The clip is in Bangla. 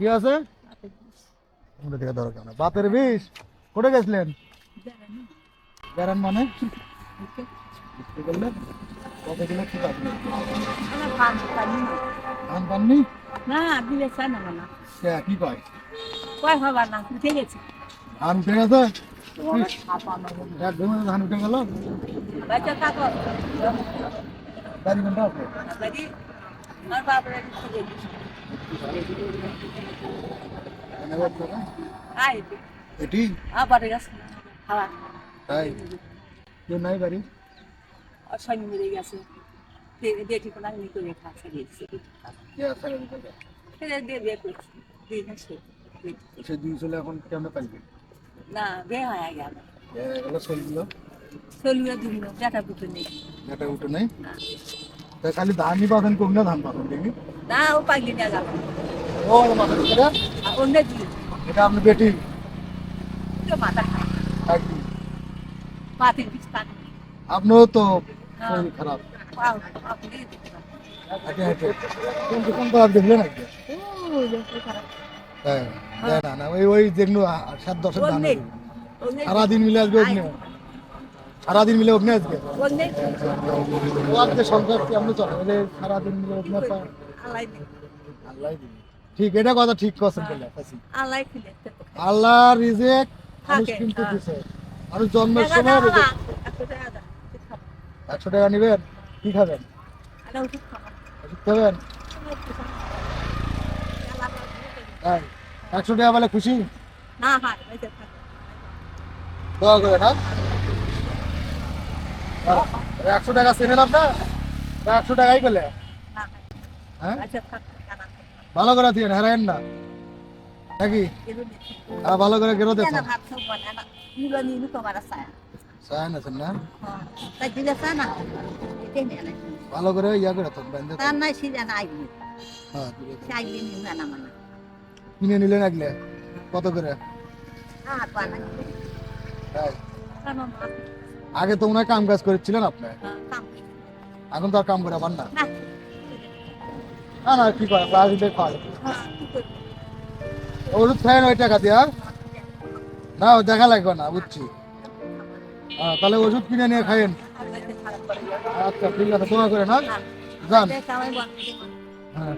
কি আছে? আমাদের দিকে ধরো কেমন। বাতের বিষ। কোথায় গেছিলেন? বেড়ান মানে? ধান পাননি? না দিলে চায় না কে, কয়? কয় হবার না উঠে গেছে? ধান উঠে গেছে ধান উঠে গেল। বাড়ি এটি? আবার গেছে খাওয়া তাই? কেউ নাই বাড়ি? শনি মেরে গেছে। দেখি কোনো আমি করে খাচ্ছে দিয়েছি কে? দিয়ে বিয়ে করছি দিয়ে গেছে সে দুই এখন কেমন পাইবে? না বিয়ে হয়ে গেল। এগুলো চলগুলো চলবে দুদিন বেটা পুতো নেই। এটা উঠে নাই? তা খালি ধানই পাবেন কোন না ধান পাবেন দেখি না ও পাইলে নিয়ে গেল ও মাথা এটা অন্য দিয়ে এটা আপনি বেটি। তো মাথা তো হ্যাঁ। শরীর খারাপ। হাঁটে হাঁটে। কোন দেখলেন আজকে খারাপ। হ্যাঁ না না ওই ওই আ- সাত হবে। অন্যের সারাদিন মিলে আজকে অগ্নি সারাদিন মিলে অগ্নি আজকে? সংসার কেমন চলে? ওই সারাদিন মিলে অগ্নি আল্লাহ নেই আল্লাহ দিবে ঠিক এটা কথা ঠিক বলে আল্লাহ খুলে আল্লাহ রিজেক মানুষ কিন্তু হ্যাঁ। দিছে। মানুষ জন্মের সময় একশো টাকা নিবেন কি খাবেন? ওষুধ খাবেন? একশো টাকা বলে খুশি? না হ্যাঁ দোয়া করে না একশো টাকা চেনেন আপনার? একশো টাকাই না হ্যাঁ আচ্ছা। ভালো করে দিয়ে হারায়েন না নাকি। হ্যাঁ ভালো করে গেরো কেন দেখো ভাত সব না? নিলো নিলো তোমার আশায়। চায় আছেন না ভালো করে ইয়া করে তো বেঁধে তার নাই সিজা না আইবি। হ্যাঁ আইবি না মানে। কিনে নিলেন আগলে কত করে আর বানাই। তাই। আগে তো হয় কাম কাজ করেছিলেন আপনি হ্যাঁ। এখন তো আর কাম করে পান না না, না কি করে ক্লাস দিলে খাওয়া হলুদ খায় ওই টাকা দিয়ে আর? না ও দেখা লাগবে না বুঝছি হ্যাঁ তাহলে ওষুধ কিনে নিয়ে খাইয়েন। আচ্ছা ঠিক আছে দোয়া করে না যান। হ্যাঁ